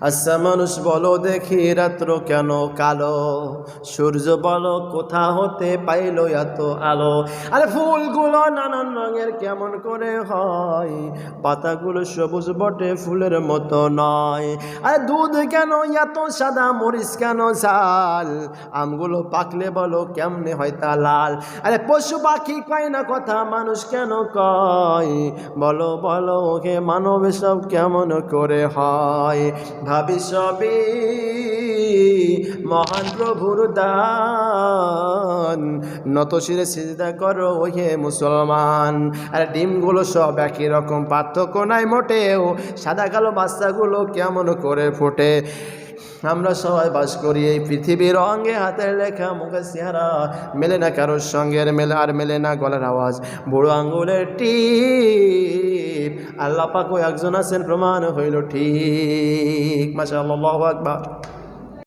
আচ্ছা মানুষ বলো দেখি রাত্র কেন কালো? সূর্য বলো কোথা হতে পাইল এত আলো? আরে ফুলগুলো নানান রঙের কেমন করে হয়? পাতাগুলো সবুজ বটে ফুলের মতো নয়। আরে দুধ কেন এত সাদা, মরিচ কেন ঝাল? আমগুলো পাকলে বলো কেমনে হয় তা লাল? আরে পশু পাখি কয় না কথা, মানুষ কেন কয়? বলো বলো ওকে মানব, সব কেমন করে হয়? ভাবি সবই মহান প্রভুর দান। নত শিরে সিজদা করো হে মুসলমান। আর ডিমগুলো সব একই রকম, পার্থক্য নাই মোটেও। সাদা কালো বাচ্চাগুলো কেমন করে ফোটে? আমরা সবাই বাস করি এই পৃথিবীর অঙ্গে হাতের লেখা মুখের চেহারা। মেলে না কারোর সঙ্গের মেলে, আর মেলে না গলার আওয়াজ। বুড়ো আঙ্গুলের টিপ। আল্লাপাকু একজন আছেন, প্রমাণ হইল ঠিক। মাসা আল্লাহ আকবার।